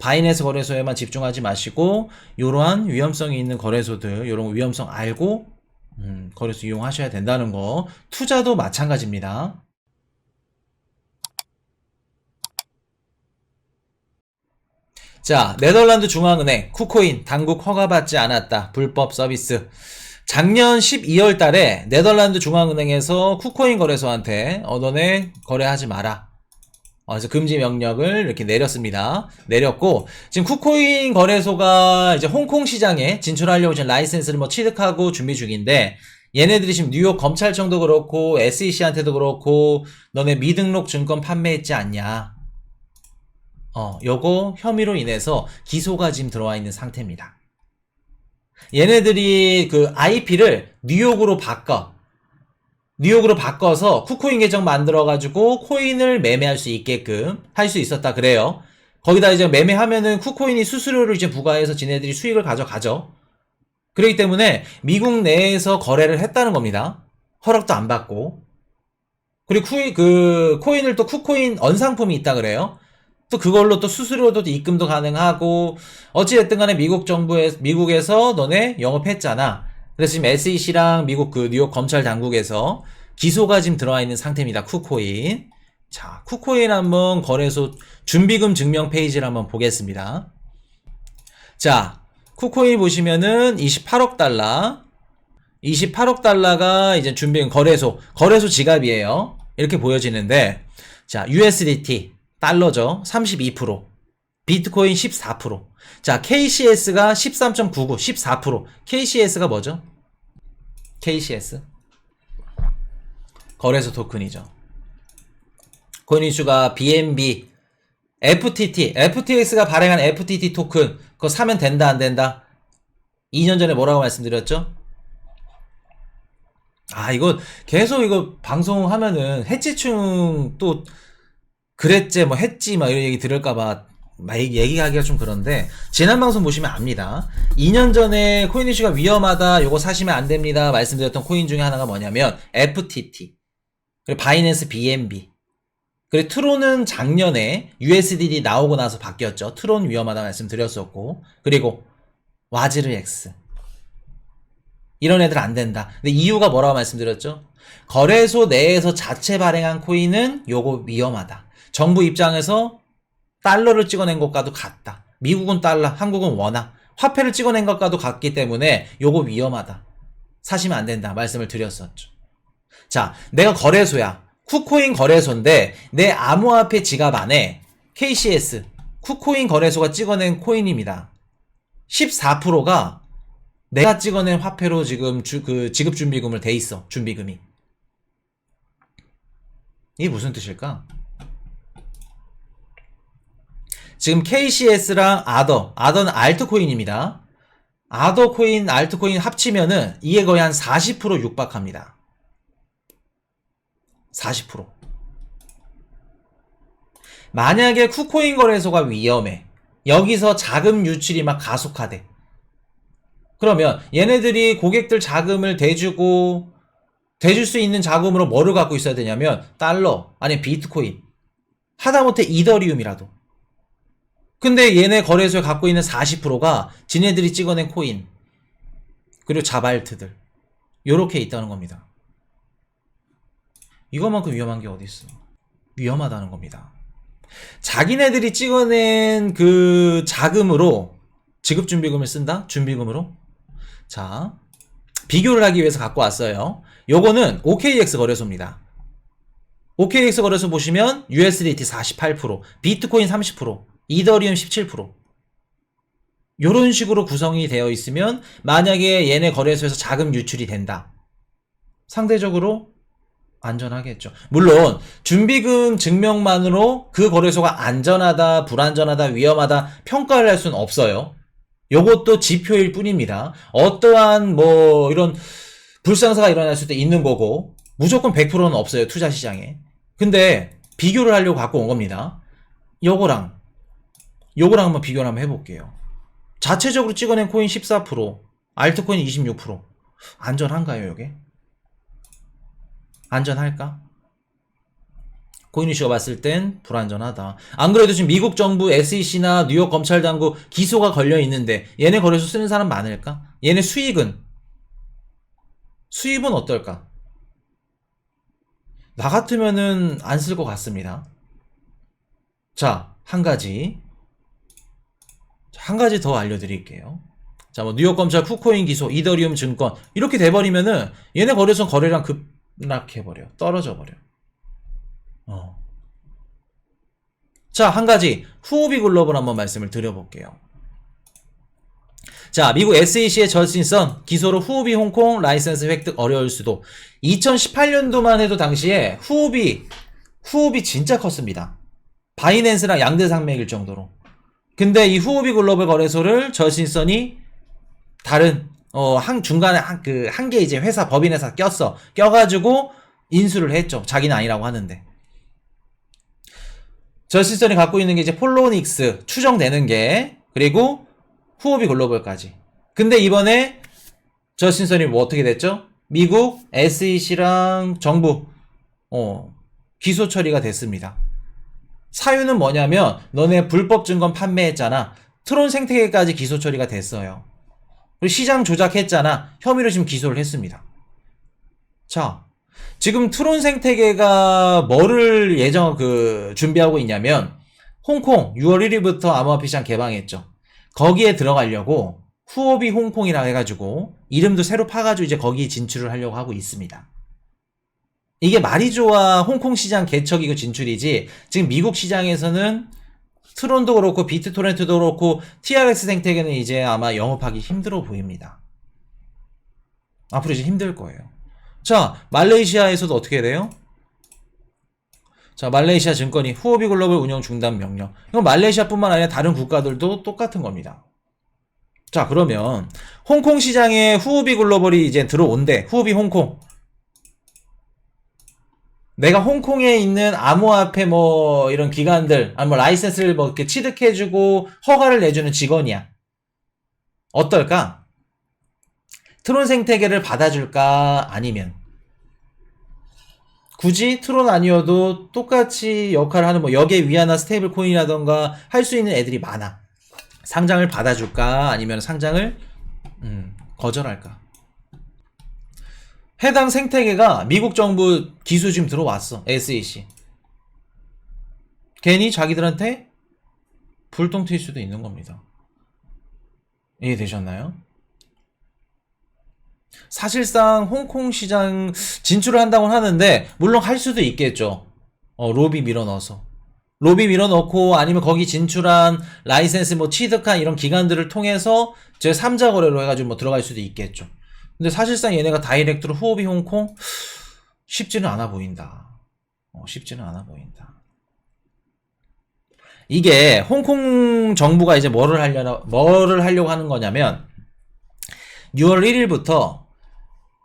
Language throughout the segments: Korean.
바이낸스 거래소에만 집중하지 마시고 이러한 위험성이 있는 거래소들 이런 위험성 알고 음, 거래소 이용하셔야 된다는 거. 투자도 마찬가지입니다. 자, 네덜란드 중앙은행 쿠코인 당국 허가받지 않았다. 불법 서비스. 작년 12월 달에 네덜란드 중앙은행에서 쿠코인 거래소한테 어, 너네 거래하지 마라. 어, 그래서 금지 명령을 이렇게 내렸습니다. 내렸고, 지금 쿠코인 거래소가 이제 홍콩 시장에 진출하려고 지금 라이센스를 뭐 취득하고 준비 중인데, 얘네들이 지금 뉴욕 검찰청도 그렇고, SEC한테도 그렇고, 너네 미등록 증권 판매했지 않냐. 어, 요거 혐의로 인해서 기소가 지금 들어와 있는 상태입니다. 얘네들이 그 IP를 뉴욕으로 바꿔. 뉴욕으로 바꿔서 쿠코인 계정 만들어가지고 코인을 매매할 수 있게끔 할 수 있었다 그래요. 거기다 이제 매매하면은 쿠코인이 수수료를 이제 부과해서 지네들이 수익을 가져가죠. 그렇기 때문에 미국 내에서 거래를 했다는 겁니다. 허락도 안 받고. 그리고 쿠이, 그 코인을 또 쿠코인 언상품이 있다 그래요. 또 그걸로 또 수수료도 입금도 가능하고 어찌됐든 간에 미국 정부에 미국에서 너네 영업했잖아. 그래서 지금 SEC랑 미국 그 뉴욕 검찰 당국에서 기소가 지금 들어와 있는 상태입니다. 쿠코인. 자, 쿠코인 한번 거래소 준비금 증명 페이지를 한번 보겠습니다. 자, 쿠코인 보시면은 28억 달러. 28억 달러가 이제 준비금 거래소, 거래소 지갑이에요. 이렇게 보여지는데, 자, USDT, 달러죠. 32%. 비트코인 14%. 자, KCS가 13.99, 14%. KCS가 뭐죠? KCS. 거래소 토큰이죠. 코인 이슈가 BNB, FTT, FTX가 발행한 FTT 토큰, 그거 사면 된다, 안 된다? 2년 전에 뭐라고 말씀드렸죠? 아, 이거 계속 이거 방송하면은 해치충 또 그랬지, 뭐 했지, 막 이런 얘기 들을까봐 막 얘기- 얘기하기가 좀 그런데 지난 방송 보시면 압니다. 2년 전에 코인 이슈가 위험하다, 요거 사시면 안 됩니다. 말씀드렸던 코인 중에 하나가 뭐냐면 FTT, 그리고 바이낸스 BNB, 그리고 트론은 작년에 USDT 나오고 나서 바뀌었죠. 트론 위험하다 말씀드렸었고, 그리고 와즈르 X. 이런 애들 안 된다. 근데 이유가 뭐라고 말씀드렸죠? 거래소 내에서 자체 발행한 코인은 요거 위험하다. 정부 입장에서 달러를 찍어낸 것과도 같다. 미국은 달러, 한국은 원화. 화폐를 찍어낸 것과도 같기 때문에 요거 위험하다. 사시면 안 된다. 말씀을 드렸었죠. 자, 내가 거래소야. 쿠코인 거래소인데 내 암호화폐 지갑 안에 KCS 쿠코인 거래소가 찍어낸 코인입니다. 14%가 내가 찍어낸 화폐로 지금 주, 그 지급 준비금을 돼 있어. 준비금이. 이게 무슨 뜻일까? 지금 KCS랑 아더, 아더는 알트코인입니다. 아더 코인, 알트코인 합치면은 이게 거의 한 40% 육박합니다. 40%. 만약에 쿠코인 거래소가 위험해. 여기서 자금 유출이 막 가속화돼. 그러면 얘네들이 고객들 자금을 대주고 대줄 수 있는 자금으로 뭐를 갖고 있어야 되냐면 달러 아니 비트코인 하다못해 이더리움이라도 근데 얘네 거래소에 갖고 있는 40%가 지네들이 찍어낸 코인 그리고 자발트들 요렇게 있다는 겁니다 이것만큼 위험한 게 어디 있어 위험하다는 겁니다 자기네들이 찍어낸 그 자금으로 지급 준비금을 쓴다 준비금으로 자, 비교를 하기 위해서 갖고 왔어요. 요거는 OKX 거래소입니다. OKX 거래소 보시면 USDT 48%, 비트코인 30%, 이더리움 17%. 요런 식으로 구성이 되어 있으면 만약에 얘네 거래소에서 자금 유출이 된다. 상대적으로 안전하겠죠. 물론 준비금 증명만으로 그 거래소가 안전하다, 불안전하다, 위험하다 평가를 할 수는 없어요. 요것도 지표일 뿐입니다. 어떠한 뭐 이런 불상사가 일어날 수도 있는 거고 무조건 100%는 없어요. 투자 시장에. 근데 비교를 하려고 갖고 온 겁니다. 요거랑 요거랑 한번 비교를 한번 해볼게요. 자체적으로 찍어낸 코인 14%, 알트코인 26%. 안전한가요, 요게? 안전할까? 코인 이슈가 봤을 땐 불안전하다. 안 그래도 지금 미국 정부 SEC나 뉴욕 검찰 당국 기소가 걸려 있는데 얘네 거래소 쓰는 사람 많을까? 얘네 수익은 수입은 어떨까? 나 같으면은 안 쓸 것 같습니다. 자, 한 가지. 자, 한 가지 더 알려드릴게요. 자, 뭐 뉴욕 검찰 쿠코인 기소, 이더리움 증권 이렇게 돼버리면은 얘네 거래소 거래량 급 락해버려, 떨어져 버려. 어. 자, 한 가지 후오비 글로벌 한번 말씀을 드려볼게요. 자, 미국 SEC의 저신선 기소로 후오비 홍콩 라이센스 획득 어려울 수도. 2018년도만 해도 당시에 후오비 후오비 진짜 컸습니다. 바이낸스랑 양대 산맥일 정도로. 근데 이 후오비 글로벌 거래소를 저신선이 다른 어 한 중간에 한 그 한 개 이제 회사 법인 회사 꼈어. 껴가지고 인수를 했죠. 자기는 아니라고 하는데. 저신선이 갖고 있는 게 이제 폴로닉스 추정되는 게 그리고 후오비 글로벌까지. 근데 이번에 저신선이 뭐 어떻게 됐죠? 미국 SEC랑 정부 어 기소 처리가 됐습니다. 사유는 뭐냐면 너네 불법 증권 판매했잖아. 트론 생태계까지 기소 처리가 됐어요. 시장 조작했잖아. 혐의로 지금 기소를 했습니다. 자, 지금 트론 생태계가 뭐를 예정 그 준비하고 있냐면 홍콩 6월 1일부터 암호화폐 시장 개방했죠. 거기에 들어가려고 후오비 홍콩이라 해가지고 이름도 새로 파가지고 이제 거기 진출을 하려고 하고 있습니다. 이게 말이 좋아 홍콩 시장 개척이고 진출이지 지금 미국 시장에서는 트론도 그렇고 비트토렌트도 그렇고 TRX 생태계는 이제 아마 영업하기 힘들어 보입니다. 앞으로 이제 힘들 거예요. 자, 말레이시아에서도 어떻게 돼요? 자, 말레이시아 증권이 후오비 글로벌 운영 중단 명령. 이건 말레이시아뿐만 아니라 다른 국가들도 똑같은 겁니다. 자, 그러면 홍콩 시장에 후오비 글로벌이 이제 들어온대. 후오비 홍콩. 내가 홍콩에 있는 암호화폐 뭐 이런 기관들, 아니 뭐 라이센스를 뭐 이렇게 취득해주고 허가를 내주는 직원이야. 어떨까? 트론 생태계를 받아줄까? 아니면 굳이 트론 아니어도 똑같이 역할을 하는 뭐 역의 위안화 스테이블 코인이라던가 할 수 있는 애들이 많아. 상장을 받아줄까? 아니면 상장을 음, 거절할까? 해당 생태계가 미국 정부 기수 지금 들어왔어. SEC. 괜히 자기들한테 불똥 튈 수도 있는 겁니다. 이해되셨나요? 사실상 홍콩 시장 진출을 한다고 하는데 물론 할 수도 있겠죠. 어, 로비 밀어넣어서. 로비 밀어넣고 아니면 거기 진출한 라이센스 뭐 취득한 이런 기관들을 통해서 제 3자 거래로 해가지고 뭐 들어갈 수도 있겠죠. 근데 사실상 얘네가 다이렉트로 후오비 홍콩 쉽지는 않아 보인다. 어, 쉽지는 않아 보인다. 이게 홍콩 정부가 이제 뭐를 하려나 뭐를 하려고 하는 거냐면 6월 1일부터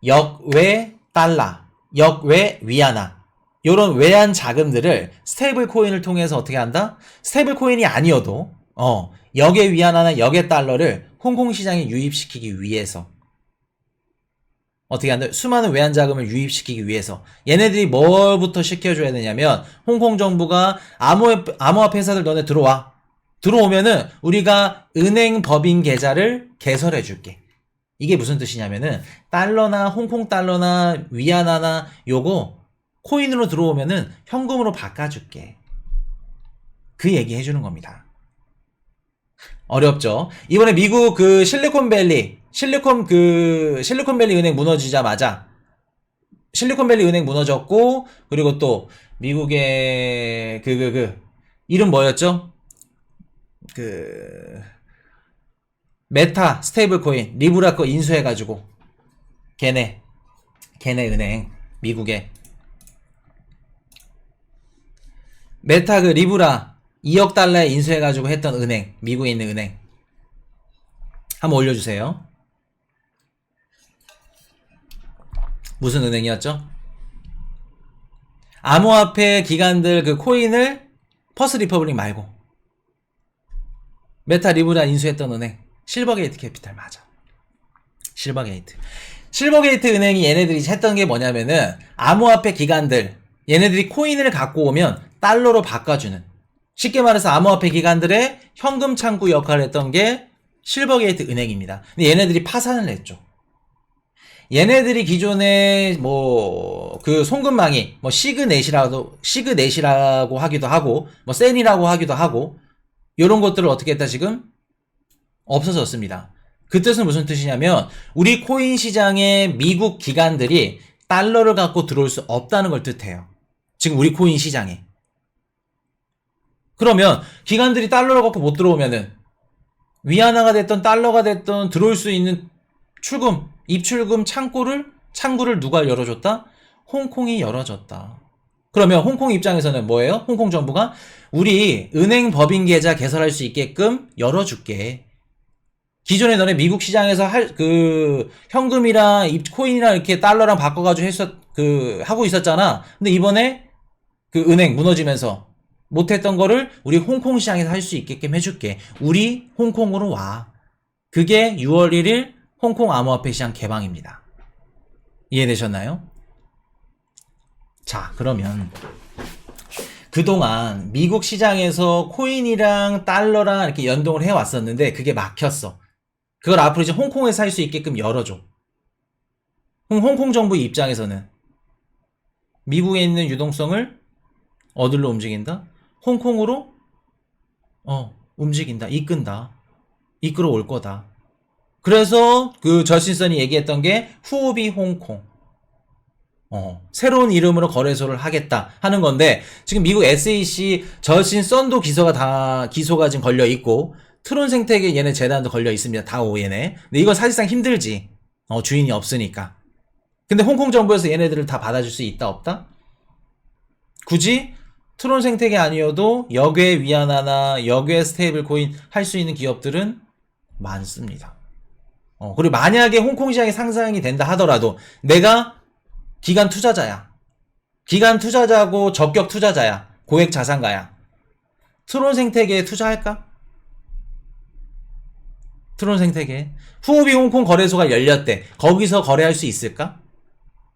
역외 달러, 역외 위안화 요런 외환 자금들을 스테이블 코인을 통해서 어떻게 한다? 스테이블 코인이 아니어도 어, 역의 위안화나 역의 달러를 홍콩 시장에 유입시키기 위해서 어떻게 한다? 수많은 외환 자금을 유입시키기 위해서. 얘네들이 뭘부터 시켜줘야 되냐면 홍콩 정부가 암호화, 암호화폐 회사들 너네 들어와. 들어오면은 우리가 은행 법인 계좌를 개설해 줄게. 이게 무슨 뜻이냐면은 달러나 홍콩 달러나 위안화나 요거 코인으로 들어오면은 현금으로 바꿔줄게. 그 얘기 해주는 겁니다. 어렵죠? 이번에 미국 그 실리콘밸리 실리콘 그 실리콘밸리 은행 무너지자마자 실리콘밸리 은행 무너졌고 그리고 또 미국의 그그 그 이름 뭐였죠? 그 메타 스테이블 코인 리브라 거 인수해 가지고 걔네 걔네 은행 미국에 메타 그 리브라 2억 달러에 인수해 가지고 했던 은행 미국에 있는 은행 한번 올려주세요. 무슨 은행이었죠? 암호화폐 기관들 그 코인을 퍼스 리퍼블릭 말고 메타 리브라 인수했던 은행 실버게이트 캐피탈 맞아 실버게이트 실버게이트 은행이 얘네들이 했던 게 뭐냐면은 암호화폐 기관들 얘네들이 코인을 갖고 오면 달러로 바꿔주는 쉽게 말해서 암호화폐 기관들의 현금 창구 역할을 했던 게 실버게이트 은행입니다. 근데 얘네들이 파산을 했죠. 얘네들이 기존에 뭐 그 송금망이 뭐 시그넷이라도 시그넷이라고 하기도 하고 뭐 센이라고 하기도 하고 이런 것들을 어떻게 했다 지금 없어졌습니다. 그 뜻은 무슨 뜻이냐면 우리 코인 시장에 미국 기관들이 달러를 갖고 들어올 수 없다는 걸 뜻해요. 지금 우리 코인 시장에. 그러면 기관들이 달러를 갖고 못 들어오면은 위안화가 됐던 달러가 됐던 들어올 수 있는 출금, 입출금 창구를 창구를 누가 열어줬다? 홍콩이 열어줬다. 그러면 홍콩 입장에서는 뭐예요? 홍콩 정부가 우리 은행 법인 계좌 개설할 수 있게끔 열어줄게. 기존에 너네 미국 시장에서 할 그 현금이랑 입 코인이랑 이렇게 달러랑 바꿔가지고 했었 그 하고 있었잖아. 근데 이번에 그 은행 무너지면서 못했던 거를 우리 홍콩 시장에서 할 수 있게끔 해줄게. 우리 홍콩으로 와. 그게 6월 1일 홍콩 암호화폐 시장 개방입니다. 이해되셨나요? 자, 그러면 그동안 미국 시장에서 코인이랑 달러랑 이렇게 연동을 해 왔었는데 그게 막혔어. 그걸 앞으로 이제 홍콩에서 할수 있게끔 열어줘. 그럼 홍콩 정부 입장에서는 미국에 있는 유동성을 어디로 움직인다? 홍콩으로 어 움직인다 이끈다 이끌어 올 거다 그래서 그 저신선이 얘기했던 게 후오비 홍콩. 어 새로운 이름으로 거래소를 하겠다 하는 건데 지금 미국 SEC 저신 썬도 기소가 다 기소가 지금 걸려 있고 트론 생태계 얘네 재단도 걸려 있습니다 다오 얘네 근데 이건 사실상 힘들지. 어 주인이 없으니까. 근데 홍콩 정부에서 얘네들을 다 받아줄 수 있다 없다? 굳이 트론 생태계 아니어도 역외 위안화나 역외 스테이블 코인 할 수 있는 기업들은 많습니다. 어, 그리고 만약에 홍콩 시장이 상상이 된다 하더라도 내가 기간 투자자야. 기간 투자자고 적격 투자자야. 고액 자산가야. 트론 생태계에 투자할까? 트론 생태계. 후오비 홍콩 거래소가 열렸대. 거기서 거래할 수 있을까?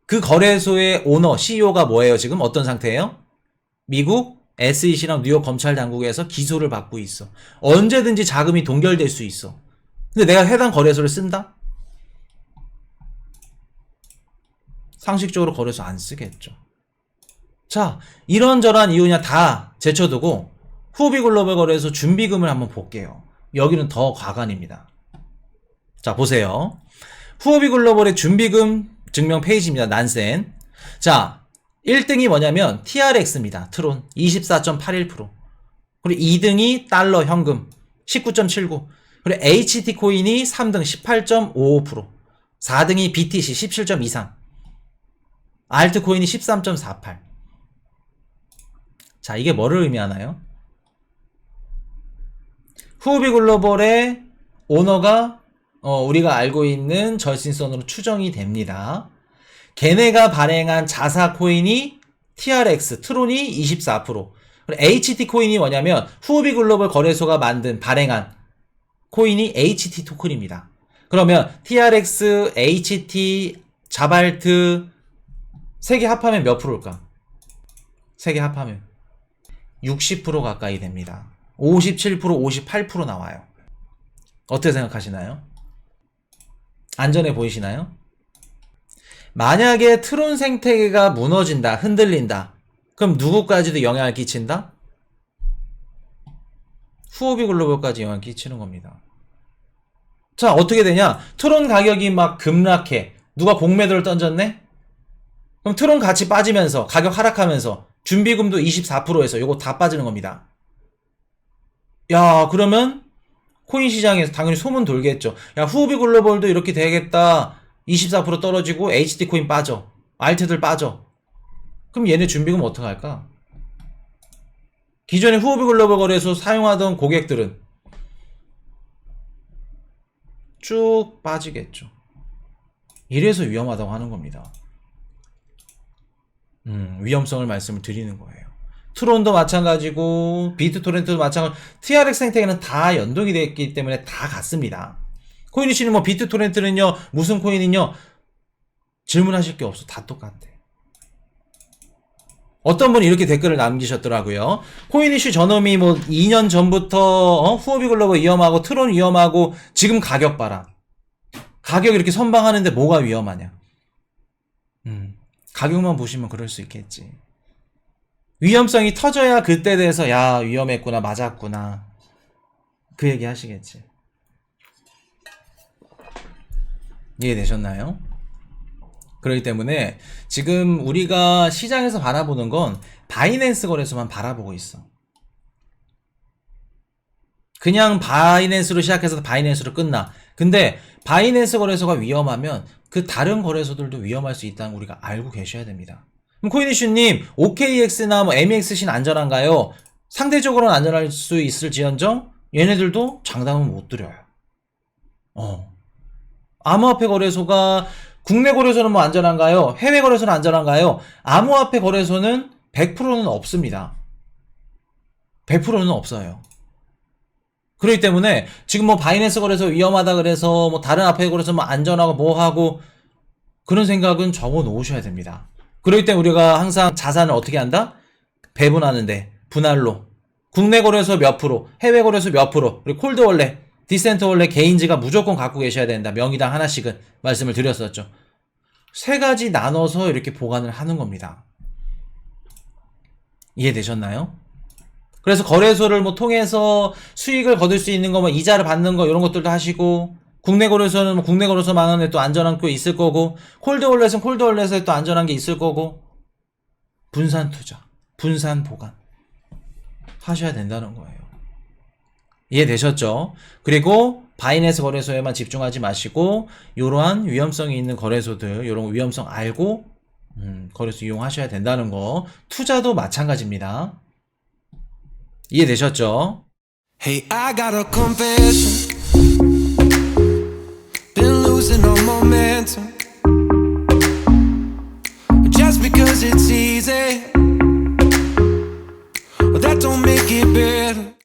그 거래소의 오너, CEO가 뭐예요? 지금 어떤 상태예요? 미국 SEC랑 뉴욕 검찰 당국에서 기소를 받고 있어. 언제든지 자금이 동결될 수 있어. 근데 내가 해당 거래소를 쓴다? 상식적으로 거래소 안 쓰겠죠. 자, 이런저런 이유냐 다 제쳐두고 후비 글로벌 거래소 준비금을 한번 볼게요. 여기는 더 과관입니다. 자, 보세요. 후오비 글로벌의 준비금 증명 페이지입니다. 난센. 자, 1등이 뭐냐면 TRX입니다. 트론 24.81%. 그리고 2등이 달러 현금 19.79. 그리고 HT 코인이 3등 18.55%. 4등이 BTC 17.23. 알트 코인이 13.48. 자, 이게 뭐를 의미하나요? 후오비 글로벌의 오너가 어, 우리가 알고 있는 절신선으로 추정이 됩니다. 걔네가 발행한 자사 코인이 TRX, 트론이 24%. 그리고 HT 코인이 뭐냐면 후오비 글로벌 거래소가 만든 발행한 코인이 HT 토큰입니다. 그러면 TRX, HT, 자발트 세 개 합하면 몇 프로일까? 세 개 합하면 60% 가까이 됩니다. 57%, 58% 나와요. 어떻게 생각하시나요? 안전해 보이시나요? 만약에 트론 생태계가 무너진다, 흔들린다. 그럼 누구까지도 영향을 끼친다? 후오비 글로벌까지 영향을 끼치는 겁니다. 자, 어떻게 되냐? 트론 가격이 막 급락해. 누가 공매도를 던졌네? 그럼 트론 같이 빠지면서, 가격 하락하면서, 준비금도 24%에서 요거 다 빠지는 겁니다. 야, 그러면 코인 시장에서 당연히 소문 돌겠죠. 야, 후오비 글로벌도 이렇게 되겠다. 24% 떨어지고 HT 코인 빠져. 알트들 빠져. 그럼 얘네 준비금 어떡할까? 기존에 후오비 글로벌 거래소 사용하던 고객들은 쭉 빠지겠죠. 이래서 위험하다고 하는 겁니다. 음, 위험성을 말씀을 드리는 거예요. 트론도 마찬가지고 비트토렌트도 마찬가지고 TRX 생태계는 다 연동이 됐기 때문에 다 같습니다. 코인이시는 뭐 비트토렌트는요 무슨 코인은요 질문하실 게 없어 다 똑같아. 어떤 분이 이렇게 댓글을 남기셨더라고요. 코인 이슈 저놈이 뭐 2년 전부터 어? 후오비 글로벌 위험하고 트론 위험하고 지금 가격 봐라. 가격 이렇게 선방하는데 뭐가 위험하냐. 음, 가격만 보시면 그럴 수 있겠지. 위험성이 터져야 그때 돼서 야 위험했구나 맞았구나 그 얘기 하시겠지. 이해되셨나요? 그렇기 때문에 지금 우리가 시장에서 바라보는 건 바이낸스 거래소만 바라보고 있어. 그냥 바이낸스로 시작해서 바이낸스로 끝나. 근데 바이낸스 거래소가 위험하면 그 다른 거래소들도 위험할 수 있다는 거 우리가 알고 계셔야 됩니다. 코인이슈님, OKX나 뭐 MEXC는 안전한가요? 상대적으로는 안전할 수 있을지언정 얘네들도 장담은 못 드려요. 어. 암호화폐 거래소가 국내 거래소는 뭐 안전한가요? 해외 거래소는 안전한가요? 암호화폐 거래소는 100%는 없습니다. 100%는 없어요. 그렇기 때문에 지금 뭐 바이낸스 거래소 위험하다 그래서 뭐 다른 화폐 거래소 뭐 안전하고 뭐 하고 그런 생각은 적어 놓으셔야 됩니다. 그렇기 때문에 우리가 항상 자산을 어떻게 한다? 배분하는데 분할로 국내 거래소 몇 프로, 해외 거래소 몇 프로, 그리고 콜드 원래, 디센트 원래 개인지가 무조건 갖고 계셔야 된다. 명의당 하나씩은 말씀을 드렸었죠. 세 가지 나눠서 이렇게 보관을 하는 겁니다. 이해되셨나요? 그래서 거래소를 뭐 통해서 수익을 거둘 수 있는 거, 뭐 이자를 받는 거 이런 것들도 하시고 국내 거래소는 뭐 국내 거래소 만원에 또 안전한 게 있을 거고 콜드 월렛은 콜드 월렛에 또 안전한 게 있을 거고 분산 투자, 분산 보관 하셔야 된다는 거예요. 이해되셨죠? 그리고 바이낸스 거래소에만 집중하지 마시고 이러한 위험성이 있는 거래소들, 이런 위험성 알고 음, 거래소 이용하셔야 된다는 거. 투자도 마찬가지입니다. 이해되셨죠? Hey, I got a confession. Been losing all momentum. Just because it's easy, well, that don't make it better.